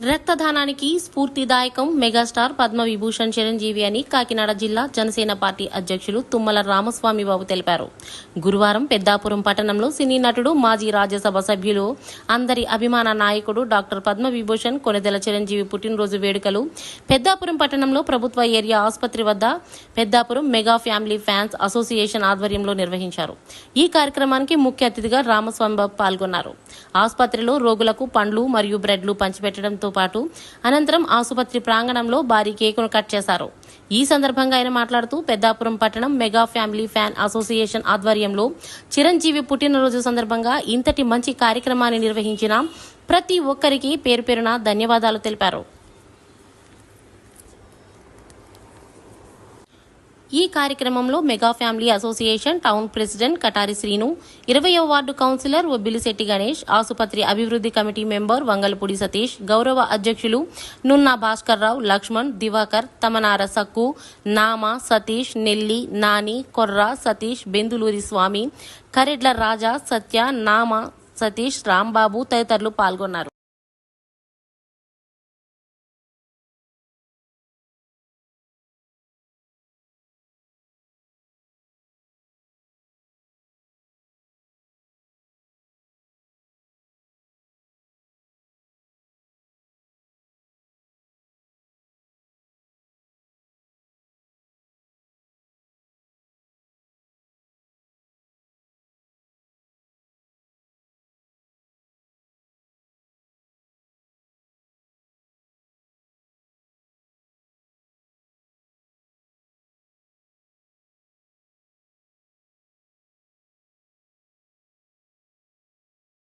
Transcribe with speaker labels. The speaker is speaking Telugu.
Speaker 1: రక్తదానానికి స్ఫూర్తిదాయకం మెగాస్టార్ పద్మ విభూషణ్ చిరంజీవి అని కాకినాడ జిల్లా జనసేన పార్టీ అధ్యక్షులు తుమ్మల రామస్వామి బాబు తెలిపారు. గురువారం పెద్దాపురం పట్టణంలో సినీ నటుడు మాజీ రాజ్యసభ సభ్యులు అందరి అభిమాన నాయకుడు డాక్టర్ పద్మ విభూషణ్ కొనెదెల చిరంజీవి పుట్టినరోజు వేడుకలు పెద్దాపురం పట్టణంలో ప్రభుత్వ ఏరియా ఆసుపత్రి వద్ద Peddapuram mega family fans association ఆధ్వర్యంలో నిర్వహించారు. ఈ కార్యక్రమానికి ముఖ్య అతిథిగా రామస్వామి బాబు పాల్గొన్నారు. ఆసుపత్రిలో రోగులకు పండ్లు మరియు బ్రెడ్లు పంచిపెట్టడంతో పాటు అనంతరం ఆసుపత్రి ప్రాంగణంలో భారీ కేకును కట్ చేశారు. ఈ సందర్భంగా ఆయన మాట్లాడుతూ పెద్దాపురం పట్టణం మెగా ఫ్యామిలీ ఫ్యాన్ అసోసియేషన్ ఆధ్వర్యంలో చిరంజీవి పుట్టినరోజు సందర్భంగా ఇంతటి మంచి కార్యక్రమాన్ని నిర్వహించిన ప్రతి ఒక్కరికి పేరు పేరున ధన్యవాదాలు తెలిపారు. ఈ కార్యక్రమంలో mega family association town president Katari Srinu ఇరవయో వార్డు కౌన్సిలర్ ఒబ్బిలిశెట్టి గణేష్ ఆసుపత్రి అభివృద్ధి కమిటీ మెంబర్ వంగలపూడి సతీష్ గౌరవ అధ్యక్షులు నున్నా భాస్కర్రావు లక్ష్మణ్ దివాకర్ తమనార సక్కు నామ సతీష్ నెల్లి నాని కొర్ర సతీష్ బెందులూరి స్వామి కరెడ్ల రాజా సత్య నామ సతీష్ రాంబాబు తదితరులు పాల్గొన్నారు.